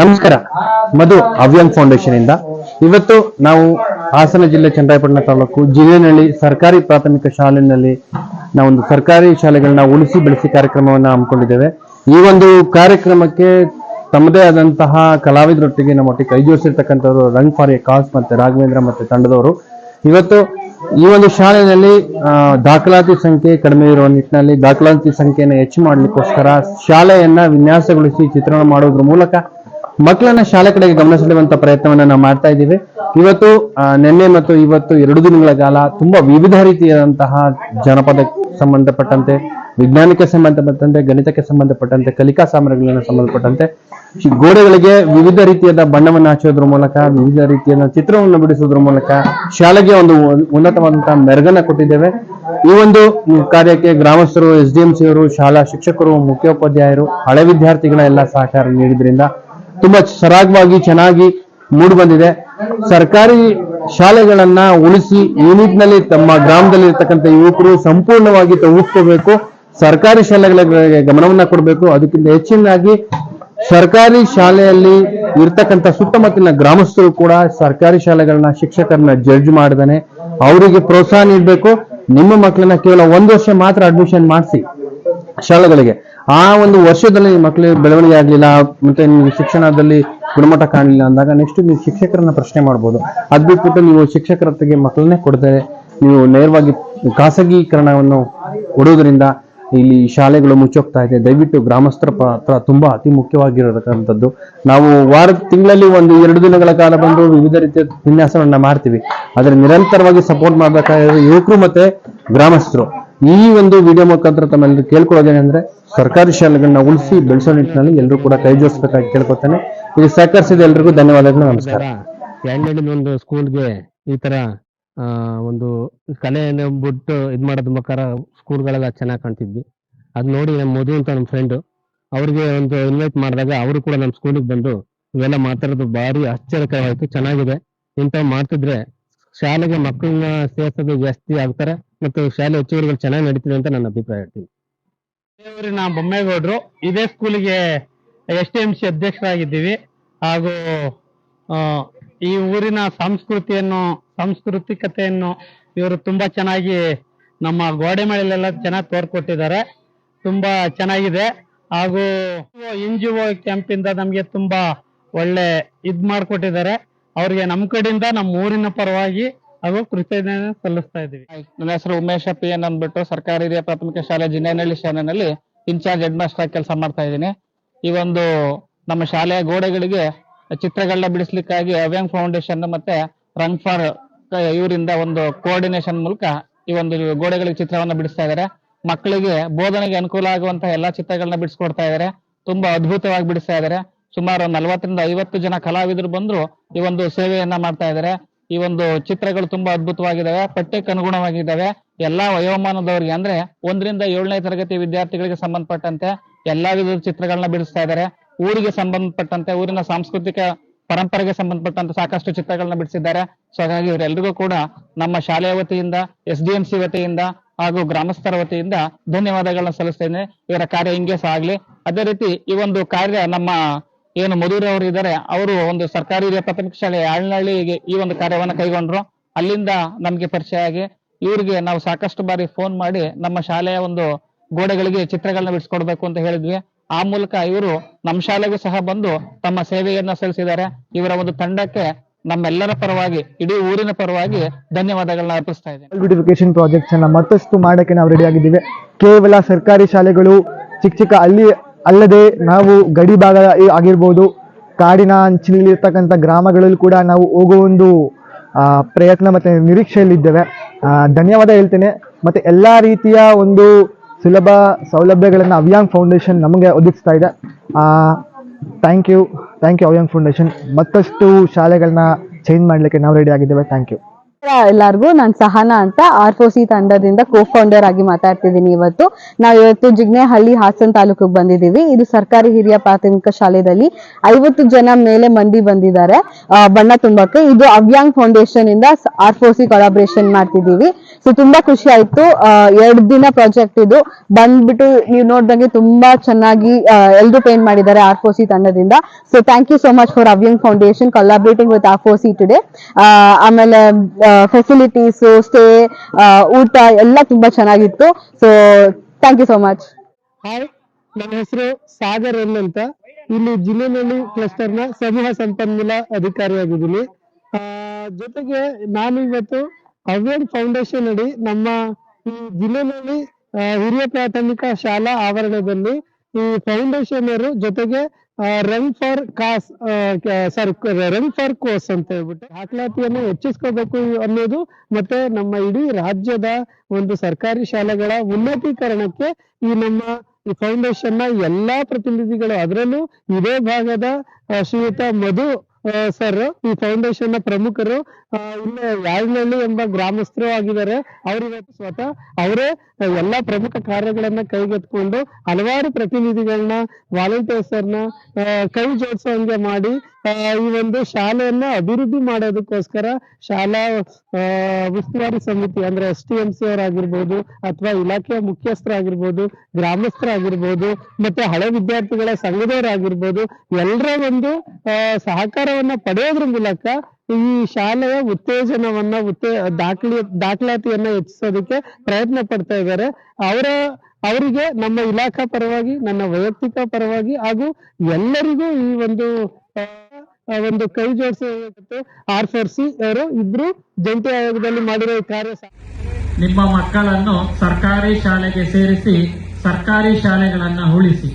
ನಮಸ್ಕಾರ. ಮಧು ಅವ್ಯಂಗ್ ಫೌಂಡೇಶನ್ ಇಂದ. ಇವತ್ತು ನಾವು ಹಾಸನ ಜಿಲ್ಲೆ ಚಂದ್ರಾಯಪಟ್ಟಣ ತಾಲೂಕು ಜಿಲ್ಲೆನಲ್ಲಿ ಸರ್ಕಾರಿ ಪ್ರಾಥಮಿಕ ಶಾಲೆಯಲ್ಲಿ ನಾವೊಂದು ಸರ್ಕಾರಿ ಶಾಲೆಗಳನ್ನ ಉಳಿಸಿ ಬೆಳೆಸಿ ಕಾರ್ಯಕ್ರಮವನ್ನ ಹಮ್ಮಿಕೊಂಡಿದ್ದೇವೆ. ಈ ಒಂದು ಕಾರ್ಯಕ್ರಮಕ್ಕೆ ತಮ್ಮದೇ ಆದಂತಹ ಕಲಾವಿದರೊಟ್ಟಿಗೆ ನಮ್ಮೊಟ್ಟಿಗೆ ಕೈ ಜೋಡಿಸಿರ್ತಕ್ಕಂಥವ್ರು ರಂಗ್ ಫಾರ್ ಎ ಕಾಸ್ ಮತ್ತೆ ರಾಘವೇಂದ್ರ ಮತ್ತೆ ತಂಡದವರು. ಇವತ್ತು ಈ ಒಂದು ಶಾಲೆಯಲ್ಲಿ ದಾಖಲಾತಿ ಸಂಖ್ಯೆ ಕಡಿಮೆ ಇರುವ ನಿಟ್ಟಿನಲ್ಲಿ ದಾಖಲಾತಿ ಸಂಖ್ಯೆಯನ್ನು ಹೆಚ್ಚು ಮಾಡಲಿಕ್ಕೋಸ್ಕರ ಶಾಲೆಯನ್ನ ವಿನ್ಯಾಸಗೊಳಿಸಿ ಚಿತ್ರಣ ಮಾಡೋದ್ರ ಮೂಲಕ ಮಕ್ಕಳನ್ನ ಶಾಲೆ ಕಡೆಗೆ ಗಮನ ಸೆಳೆಯುವಂತ ಪ್ರಯತ್ನವನ್ನ ನಾವು ಮಾಡ್ತಾ ಇದ್ದೀವಿ. ಇವತ್ತು ನಿನ್ನೆ ಮತ್ತು ಇವತ್ತು ಎರಡು ದಿನಗಳ ಕಾಲ ತುಂಬಾ ವಿವಿಧ ರೀತಿಯಾದಂತಹ ಜನಪದ ಸಂಬಂಧಪಟ್ಟಂತೆ, ವಿಜ್ಞಾನಕ್ಕೆ ಸಂಬಂಧಪಟ್ಟಂತೆ, ಗಣಿತಕ್ಕೆ ಸಂಬಂಧಪಟ್ಟಂತೆ, ಕಲಿಕಾ ಸಾಮಗ್ರಿಗಳನ್ನ ಸಂಬಂಧಪಟ್ಟಂತೆ ಗೋಡೆಗಳಿಗೆ ವಿವಿಧ ರೀತಿಯಾದ ಬಣ್ಣವನ್ನು ಹಚ್ಚೋದ್ರ ಮೂಲಕ, ವಿವಿಧ ರೀತಿಯ ಚಿತ್ರವನ್ನು ಬಿಡಿಸೋದ್ರ ಮೂಲಕ ಶಾಲೆಗೆ ಒಂದು ಉನ್- ಉನ್ನತವಾದಂತಹ ಮೆರಗನ್ನ ಕೊಟ್ಟಿದ್ದೇವೆ. ಈ ಒಂದು ಕಾರ್ಯಕ್ಕೆ ಗ್ರಾಮಸ್ಥರು, ಎಸ್ ಡಿ ಎಂ ಸಿ ಅವರು, ಶಾಲಾ ಶಿಕ್ಷಕರು, ಮುಖ್ಯೋಪಾಧ್ಯಾಯರು, ಹಳೆ ವಿದ್ಯಾರ್ಥಿಗಳ ಎಲ್ಲ ಸಹಕಾರ ನೀಡಿದ್ರಿಂದ ತುಂಬಾ ಸರಾಗವಾಗಿ ಚೆನ್ನಾಗಿ ಮೂಡಿ ಬಂದಿದೆ. ಸರ್ಕಾರಿ ಶಾಲೆಗಳನ್ನ ಉಳಿಸಿ ಈ ನಿಟ್ಟಿನಲ್ಲಿ ತಮ್ಮ ಗ್ರಾಮದಲ್ಲಿ ಇರ್ತಕ್ಕಂಥ ಯುವಕರು ಸಂಪೂರ್ಣವಾಗಿ ತೊಡಗಿಸ್ಕೋಬೇಕು ಸರ್ಕಾರಿ ಶಾಲೆಗಳಿಗೆ ಗಮನವನ್ನ ಕೊಡಬೇಕು. ಅದಕ್ಕಿಂತ ಹೆಚ್ಚಿನಾಗಿ ಸರ್ಕಾರಿ ಶಾಲೆಯಲ್ಲಿ ಇರ್ತಕ್ಕಂಥ ಸುತ್ತಮುತ್ತಲಿನ ಗ್ರಾಮಸ್ಥರು ಕೂಡ ಸರ್ಕಾರಿ ಶಾಲೆಗಳನ್ನ ಶಿಕ್ಷಕರನ್ನ ಜಡ್ಜ್ ಮಾಡ್ದಾನೆ. ಅವರಿಗೆ ಪ್ರೋತ್ಸಾಹ ನೀಡಬೇಕು. ನಿಮ್ಮ ಮಕ್ಕಳನ್ನ ಕೇವಲ ಒಂದು ವರ್ಷ ಮಾತ್ರ ಅಡ್ಮಿಷನ್ ಮಾಡಿಸಿ ಶಾಲೆಗಳಿಗೆ. ಆ ಒಂದು ವರ್ಷದಲ್ಲಿ ಮಕ್ಕಳು ಬೆಳವಣಿಗೆ ಆಗಲಿಲ್ಲ, ಮತ್ತೆ ನಿಮ್ಮ ಶಿಕ್ಷಣದಲ್ಲಿ ಗುಣಮಟ್ಟ ಕಾಣಲಿಲ್ಲ ಅಂದಾಗ ನೆಕ್ಸ್ಟ್ ನೀವು ಶಿಕ್ಷಕರನ್ನ ಪ್ರಶ್ನೆ ಮಾಡ್ಬೋದು. ಅದ್ ಬಿಟ್ಬಿಟ್ಟು ನೀವು ಶಿಕ್ಷಕರ ಹತ್ತಿಗೆ ಮಕ್ಕಳನ್ನೇ ಕೊಡ್ತಾರೆ. ನೀವು ನೇರವಾಗಿ ಖಾಸಗೀಕರಣವನ್ನು ಕೊಡೋದ್ರಿಂದ ಇಲ್ಲಿ ಶಾಲೆಗಳು ಮುಚ್ಚೋಗ್ತಾ ಇದೆ. ದಯವಿಟ್ಟು ಗ್ರಾಮಸ್ಥರ ಪಾತ್ರ ತುಂಬಾ ಅತಿ ಮುಖ್ಯವಾಗಿರತಕ್ಕಂಥದ್ದು. ನಾವು ವಾರ ತಿಂಗಳಲ್ಲಿ ಒಂದು ಎರಡು ದಿನಗಳ ಕಾಲ ಬಂದು ವಿವಿಧ ರೀತಿಯ ವಿನ್ಯಾಸಗಳನ್ನ ಮಾಡ್ತೀವಿ. ಆದರೆ ನಿರಂತರವಾಗಿ ಸಪೋರ್ಟ್ ಮಾಡಬೇಕಾಗಿರೋ ಯುವಕರು ಮತ್ತೆ ಗ್ರಾಮಸ್ಥರು. ಈ ಒಂದು ವಿಡಿಯೋ ಮುಖಾಂತರ ತಮ್ಮಲ್ಲಿ ಕೇಳ್ಕೊಳ್ಳೋದೇನೆಂದ್ರೆ ಸರ್ಕಾರಿ ಶಾಲೆಗಳನ್ನ ಉಳಿಸಿ ಬೆಳೆಸೋ ನಿಟ್ಟಿನಲ್ಲಿ ಎಲ್ಲರೂ ಕೂಡ ಕೈ ಜೋಡಿಸ್ಬೇಕಾಗಿ ಕೇಳ್ಕೊತಾನೆ. ಇದು ಸಹಕರಿಸಿದ ಎಲ್ರಿಗೂ ಧನ್ಯವಾದಗಳು, ನಮಸ್ಕಾರ. ಒಂದು ಸ್ಕೂಲ್ಗೆ ಈ ತರ ಒಂದು ಕಲೆಯನ್ನು ಬಿಟ್ಟು ಇದ್ ಮಾಡೋದ್ ಮುಖಾರ ಸ್ಕೂಲ್ಗಳೆಲ್ಲ ಚೆನ್ನಾಗಿ ಕಾಣ್ತಿದ್ವಿ. ಅದ್ ನೋಡಿ ನಮ್ಮ ಮಧು ಅಂತ ನಮ್ಮ ಫ್ರೆಂಡ್ ಅವ್ರಿಗೆ ಒಂದು ಇನ್ವೈಟ್ ಮಾಡಿದಾಗ ಅವರು ಕೂಡ ನಮ್ಮ ಸ್ಕೂಲಿಗೆ ಬಂದು ಇವೆಲ್ಲ ಮಾತಾಡೋದು ಭಾರಿ ಆಶ್ಚರ್ಯಕರವಾಯ್ತು, ಚೆನ್ನಾಗಿದೆ. ಇಂಥವ್ ಮಾಡ್ತಿದ್ರೆ ಶಾಲೆಗೆ ಮಕ್ಕಳನ್ನ ಸೇರ್ಸೋದು ಜಾಸ್ತಿ ಆಗ್ತಾರೆ ಮತ್ತು ಶಾಲೆ ಹೆಚ್ಚುವರಿಗಳು ಚೆನ್ನಾಗಿ ನಡೀತಿದೆ ಅಂತ ನನ್ನ ಅಭಿಪ್ರಾಯ ಹೇಳ್ತೀನಿ. ಊರಿನ ಬೊಮ್ಮೇಗೌಡರು. ಇದೇ ಸ್ಕೂಲಿಗೆ ಎಸ್ ಟಿ ಎಂ ಸಿ ಅಧ್ಯಕ್ಷರಾಗಿದ್ದೀವಿ. ಹಾಗೂ ಈ ಊರಿನ ಸಂಸ್ಕೃತಿಯನ್ನು, ಸಾಂಸ್ಕೃತಿಕತೆಯನ್ನು ಇವರು ತುಂಬಾ ಚೆನ್ನಾಗಿ ನಮ್ಮ ಗೋಡೆ ಮೇಲೆಲ್ಲ ಚೆನ್ನಾಗಿ ತೋರ್ಕೊಟ್ಟಿದ್ದಾರೆ. ತುಂಬಾ ಚೆನ್ನಾಗಿದೆ. ಹಾಗೂ ಎನ್ ಜಿ ಒ ಕ್ಯಾಂಪಿಂದ ನಮಗೆ ತುಂಬಾ ಒಳ್ಳೆ ಇದ್ ಮಾಡ್ಕೊಟ್ಟಿದ್ದಾರೆ. ಅವ್ರಿಗೆ ನಮ್ಮ ಕಡೆಯಿಂದ ನಮ್ಮ ಊರಿನ ಪರವಾಗಿ ಹಾಗೂ ಕೃತಜ್ಞತೆ ಸಲ್ಲಿಸ್ತಾ ಇದೀವಿ ನನ್ನ ಹೆಸರು ಉಮೇಶ ಪಿ ಎನ್ ಅಂದ್ಬಿಟ್ಟು ಸರ್ಕಾರಿ ಹಿರಿಯ ಪ್ರಾಥಮಿಕ ಶಾಲೆ ಜಿನ್ನೇನಹಳ್ಳಿ ಶಾಲೆನಲ್ಲಿ ಇನ್ಚಾರ್ಜ್ ಹೆಡ್ ಮಾಸ್ಟರ್ ಆಗಿ ಕೆಲಸ ಮಾಡ್ತಾ ಇದ್ದೀನಿ. ಈ ಒಂದು ನಮ್ಮ ಶಾಲೆಯ ಗೋಡೆಗಳಿಗೆ ಚಿತ್ರಗಳನ್ನ ಬಿಡಿಸ್ಲಿಕ್ಕಾಗಿ ಅವ್ಯಾಂಗ್ ಫೌಂಡೇಶನ್ ಮತ್ತೆ ರಂಗ್ ಫಾರ್ ಇವರಿಂದ ಒಂದು ಕೋಆರ್ಡಿನೇಷನ್ ಮೂಲಕ ಈ ಒಂದು ಗೋಡೆಗಳಿಗೆ ಚಿತ್ರವನ್ನ ಬಿಡಿಸ್ತಾ ಇದ್ದಾರೆ. ಮಕ್ಕಳಿಗೆ ಬೋಧನೆಗೆ ಅನುಕೂಲ ಆಗುವಂತಹ ಎಲ್ಲಾ ಚಿತ್ರಗಳನ್ನ ಬಿಡಿಸ್ಕೊಡ್ತಾ ಇದ್ದಾರೆ. ತುಂಬಾ ಅದ್ಭುತವಾಗಿ ಬಿಡಿಸ್ತಾ ಇದ್ದಾರೆ. ಸುಮಾರು ನಲವತ್ತರಿಂದ ಐವತ್ತು ಜನ ಕಲಾವಿದರು ಬಂದ್ರು ಈ ಒಂದು ಸೇವೆಯನ್ನ ಮಾಡ್ತಾ ಇದ್ದಾರೆ. ಈ ಒಂದು ಚಿತ್ರಗಳು ತುಂಬಾ ಅದ್ಭುತವಾಗಿದ್ದಾವೆ, ಪಠ್ಯಕ್ಕೆ ಅನುಗುಣವಾಗಿದ್ದಾವೆ. ಎಲ್ಲಾ ವಯೋಮಾನದವರಿಗೆ ಅಂದ್ರೆ ಒಂದರಿಂದ ಏಳನೇ ತರಗತಿ ವಿದ್ಯಾರ್ಥಿಗಳಿಗೆ ಸಂಬಂಧಪಟ್ಟಂತೆ ಎಲ್ಲಾ ವಿಧದ ಚಿತ್ರಗಳನ್ನ ಬಿಡಿಸ್ತಾ ಇದ್ದಾರೆ. ಊರಿಗೆ ಸಂಬಂಧಪಟ್ಟಂತೆ, ಊರಿನ ಸಾಂಸ್ಕೃತಿಕ ಪರಂಪರೆಗೆ ಸಂಬಂಧಪಟ್ಟಂತ ಸಾಕಷ್ಟು ಚಿತ್ರಗಳನ್ನ ಬಿಡಿಸಿದ್ದಾರೆ. ಸೊ ಹಾಗಾಗಿ ಇವರೆಲ್ಲರಿಗೂ ಕೂಡ ನಮ್ಮ ಶಾಲೆಯ ವತಿಯಿಂದ, ಎಸ್ ಡಿ ಎಂ ಸಿ ವತಿಯಿಂದ ಹಾಗೂ ಗ್ರಾಮಸ್ಥರ ವತಿಯಿಂದ ಧನ್ಯವಾದಗಳನ್ನ ಸಲ್ಲಿಸ್ತೇನೆ ಇವರ ಕಾರ್ಯ ಹಿಂಗೆ ಸಾಗ್ಲಿ ಅದೇ ರೀತಿ ಈ ಒಂದು ಕಾರ್ಯ ನಮ್ಮ ಏನು ಮಧುರ ಅವರು ಇದ್ದಾರೆ, ಅವರು ಒಂದು ಸರ್ಕಾರಿ ಹಿರಿಯ ಪ್ರಾಥಮಿಕ ಶಾಲೆ ಆಳ್ನಹಳ್ಳಿಗೆ ಈ ಒಂದು ಕಾರ್ಯವನ್ನ ಕೈಗೊಂಡ್ರು. ಅಲ್ಲಿಂದ ನಮ್ಗೆ ಪರಿಚಯ ಆಗಿ ಇವ್ರಿಗೆ ನಾವು ಸಾಕಷ್ಟು ಬಾರಿ ಫೋನ್ ಮಾಡಿ ನಮ್ಮ ಶಾಲೆಯ ಒಂದು ಗೋಡೆಗಳಿಗೆ ಚಿತ್ರಗಳನ್ನ ಬಿಡಿಸ್ಕೊಡ್ಬೇಕು ಅಂತ ಹೇಳಿದ್ವಿ. ಆ ಮೂಲಕ ಇವರು ನಮ್ಮ ಶಾಲೆಗೂ ಸಹ ಬಂದು ತಮ್ಮ ಸೇವೆಯನ್ನ ಸಲ್ಲಿಸಿದ್ದಾರೆ. ಇವರ ಒಂದು ತಂಡಕ್ಕೆ ನಮ್ಮೆಲ್ಲರ ಪರವಾಗಿ, ಇಡೀ ಊರಿನ ಪರವಾಗಿ ಧನ್ಯವಾದಗಳನ್ನ ಅರ್ಪಿಸ್ತಾ ಇದ್ದೇನೆ. ಬ್ಯೂಟಿಫಿಕೇಶನ್ ಪ್ರಾಜೆಕ್ಟ್ಸ್ ಅನ್ನ ಮತ್ತಷ್ಟು ಮಾಡಕ್ಕೆ ನಾವು ರೆಡಿ ಆಗಿದ್ದೀವಿ. ಕೇವಲ ಸರ್ಕಾರಿ ಶಾಲೆಗಳು, ಚಿಕ್ಕ ಚಿಕ್ಕ ಅಲ್ಲಿ ಅಲ್ಲದೆ ನಾವು ಗಡಿ ಭಾಗ ಆಗಿರ್ಬೋದು, ಕಾಡಿನ ಅಂಚಿನಲ್ಲಿರ್ತಕ್ಕಂಥ ಗ್ರಾಮಗಳಲ್ಲಿ ಕೂಡ ನಾವು ಹೋಗೋ ಒಂದು ಪ್ರಯತ್ನ ಮತ್ತು ನಿರೀಕ್ಷೆಯಲ್ಲಿದ್ದೇವೆ. ಧನ್ಯವಾದ ಹೇಳ್ತೇನೆ. ಮತ್ತು ಎಲ್ಲ ರೀತಿಯ ಒಂದು ಸುಲಭ ಸೌಲಭ್ಯಗಳನ್ನು ಅವ್ಯಾಂಗ್ ಫೌಂಡೇಶನ್ ನಮಗೆ ಒದಗಿಸ್ತಾ ಇದೆ. Thank you thank you Avyang foundation. ಮತ್ತಷ್ಟು ಶಾಲೆಗಳನ್ನ ಚೇಂಜ್ ಮಾಡಲಿಕ್ಕೆ ನಾವು ರೆಡಿ ಆಗಿದ್ದೇವೆ. ಥ್ಯಾಂಕ್ ಯು ಎಲ್ಲರಿಗೂ ನಾನು ಸಹನಾ ಅಂತ ಆರ್ ಫೋರ್ ಸಿ ತಂಡದಿಂದ ಕೋ ಫೌಂಡರ್ ಆಗಿ ಮಾತಾಡ್ತಿದ್ದೀನಿ ಇವತ್ತು. ನಾವು ಇವತ್ತು ಜಿಗ್ನೆಹಳ್ಳಿ ಹಾಸನ್ ತಾಲೂಕಿಗೆ ಬಂದಿದ್ದೀವಿ. ಇದು ಸರ್ಕಾರಿ ಹಿರಿಯ ಪ್ರಾಥಮಿಕ ಶಾಲೆಯಲ್ಲಿ ಐವತ್ತು ಜನ ಮೇಲೆ ಮಂದಿ ಬಂದಿದ್ದಾರೆ. ಬಣ್ಣ ತುಂಬಕ್ಕೆ. ಇದು ಅವ್ಯಾಂಗ್ ಫೌಂಡೇಶನ್ ಇಂದ ಆರ್ ಫೋರ್ ಸಿ ಕೊಲಾಬ್ರೇಷನ್ ಮಾಡ್ತಿದ್ದೀವಿ. ಸೊ ತುಂಬಾ ಖುಷಿ ಆಯ್ತು. ಎರಡು ದಿನ ಪ್ರಾಜೆಕ್ಟ್ ಇದು. ಬಂದ್ಬಿಟ್ಟು ನೀವು ನೋಡ್ದಂಗೆ ತುಂಬಾ ಚೆನ್ನಾಗಿ ಎಲ್ರು ಪೇಂಟ್ ಮಾಡಿದ್ದಾರೆ ಆರ್ ಫೋರ್ ಸಿ ತಂಡದಿಂದ. So thank you so much for Avyang foundation collaborating with R four C today ಆಮೇಲೆ ಫೆಸಿಲಿಟೀಸ್ ಸ್ಟೇ ಊಟ ಎಲ್ಲ ತುಂಬಾ ಚೆನ್ನಾಗಿತ್ತು. So thank you so much hi ನನ್ನ ಹೆಸರು ಸಾಗರ್ ಎಲ್ ಅಂತ. ಇಲ್ಲಿ ಜಿಲ್ಲೆನಲ್ಲಿ ಕ್ಲಸ್ಟರ್ನ ಸಮೂಹ ಸಂಪನ್ಮೂಲ ಅಧಿಕಾರಿಯಾಗಿದ್ದೀನಿ. ಜೊತೆಗೆ ನಾನು ಇವತ್ತು ಅವ್ಯನ್ ಫೌಂಡೇಶನ್ ಅಡಿ ನಮ್ಮ ಈ ಜಿಲ್ಲೆನಲ್ಲಿ ಹಿರಿಯ ಪ್ರಾಥಮಿಕ ಶಾಲಾ ಆವರಣದಲ್ಲಿ ಈ ಫೌಂಡೇಶನ್ ಅವರು ಜೊತೆಗೆ run for cause sorry run for course ಅಂತ ಹೇಳ್ಬಿಟ್ಟು ದಾಖಲಾತಿಯನ್ನು ಹೆಚ್ಚಿಸ್ಕೋಬೇಕು ಅನ್ನೋದು ಮತ್ತೆ ನಮ್ಮ ಇಡೀ ರಾಜ್ಯದ ಒಂದು ಸರ್ಕಾರಿ ಶಾಲೆಗಳ ಉನ್ನತೀಕರಣಕ್ಕೆ ಈ ನಮ್ಮ ಈ ಫೌಂಡೇಶನ್ನ ಎಲ್ಲಾ ಪ್ರತಿನಿಧಿಗಳು ಅದರಲ್ಲೂ ಇದೇ ಭಾಗದ ಶ್ರೀಯುತ ಮಧು ಸರ್ ಈ ಫೌಂಡೇಶನ್ನ ಪ್ರಮುಖರು ಇಲ್ಲೇ ಯಾಳ್ನಹಳ್ಳಿ ಎಂಬ ಗ್ರಾಮಸ್ಥರು ಆಗಿದ್ದಾರೆ. ಇವತ್ತು ಸ್ವತಃ ಅವರೇ ಎಲ್ಲಾ ಪ್ರಮುಖ ಕಾರ್ಯಗಳನ್ನ ಕೈಗೆತ್ಕೊಂಡು ಹಲವಾರು ಪ್ರತಿನಿಧಿಗಳನ್ನ ವಾಲಂಟಿಯರ್ಸ್ ಕೈ ಜೋಡಿಸೋಂಗೆ ಮಾಡಿ ಈ ಒಂದು ಶಾಲೆಯನ್ನ ಅಭಿವೃದ್ಧಿ ಮಾಡೋದಕ್ಕೋಸ್ಕರ ಶಾಲಾ ಉಸ್ತುವಾರಿ ಸಮಿತಿ ಅಂದ್ರೆ ಎಸ್ ಟಿ ಎಂ ಸಿ ಅವರಾಗಿರ್ಬೋದು ಅಥವಾ ಇಲಾಖೆಯ ಮುಖ್ಯಸ್ಥರಾಗಿರ್ಬೋದು, ಗ್ರಾಮಸ್ಥರಾಗಿರ್ಬೋದು, ಮತ್ತೆ ಹಳೆ ವಿದ್ಯಾರ್ಥಿಗಳ ಸಂಘದವರಾಗಿರ್ಬೋದು ಎಲ್ಲರ ಒಂದು ಸಹಕಾರವನ್ನ ಪಡೆಯೋದ್ರ ಮೂಲಕ ಈ ಶಾಲೆಯ ಉತ್ತೇಜನವನ್ನ, ಉತ್ತೇ, ದಾಖಲಿ, ದಾಖಲಾತಿಯನ್ನ ಹೆಚ್ಚಿಸೋದಕ್ಕೆ ಪ್ರಯತ್ನ ಪಡ್ತಾ ಇದ್ದಾರೆ. ಅವರ, ಅವರಿಗೆ ನಮ್ಮ ಇಲಾಖಾ ಪರವಾಗಿ, ನನ್ನ ವೈಯಕ್ತಿಕ ಪರವಾಗಿ ಹಾಗೂ ಎಲ್ಲರಿಗೂ ಈ ಒಂದು ಒಂದು ಕೈ ಜೋಡಿಸಿ ಆರ್ ಫೋರ್ ಸಿ ಅವರು ಇಬ್ರು ಜಂಟಿ ಆಯೋಗದಲ್ಲಿ ಮಾಡಿರೋ ಕಾರ್ಯ ನಿಮ್ಮ ಮಕ್ಕಳನ್ನು ಸರ್ಕಾರಿ ಶಾಲೆಗೆ ಸೇರಿಸಿ ಸರ್ಕಾರಿ ಶಾಲೆಗಳನ್ನ ಉಳಿಸಿ.